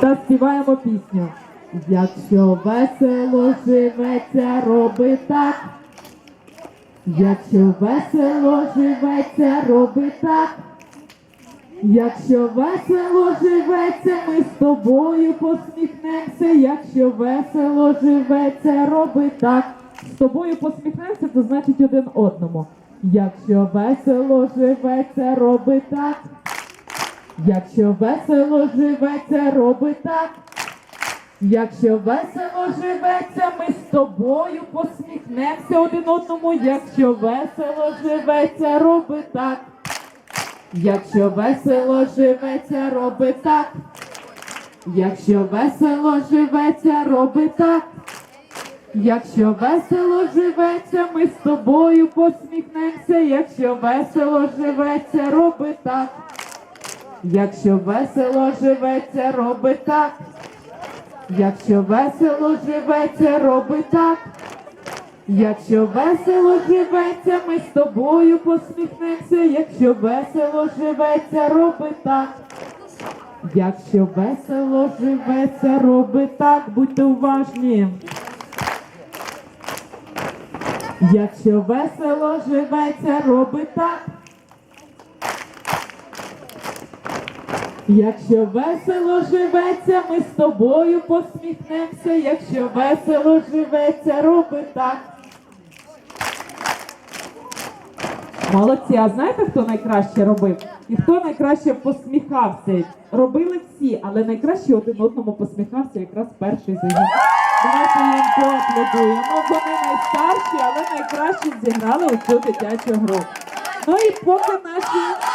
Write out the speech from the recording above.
та співаємо пісню. Якщо весело живеться, роби так. Якщо весело живеться, роби так. Якщо весело живеться, ми з тобою посміхнемося. Якщо весело живеться, роби так. З тобою посміхнемося, то значить один одному. Якщо весело живеться, роби так. Якщо весело живеться, роби так. Якщо весело живеться, ми з тобою посміхнемося один одному. Якщо весело живеться, роби так. Якщо весело живеться, роби так. Якщо весело живеться, роби так. Якщо весело живеться, ми з тобою посміхнемося. Якщо весело живеться, роби так. Якщо весело живеться, роби так. Якщо весело живеться, роби так. Якщо весело живеться, ми з тобою посміхнемося. Якщо весело живеться, роби так. Якщо весело живеться, роби так, будьте уважні. Якщо весело живеться, роби так. Якщо весело живеться, ми з тобою посміхнемося. Якщо весело живеться, роби так. Молодці, а знаєте, хто найкраще робив? І хто найкраще посміхався? Робили всі, але найкраще один одному посміхався якраз перший загін. Давайте їм поаплодуємо. Вони найстарші, але найкраще зіграли у цю дитячу гру. Ну і поки наші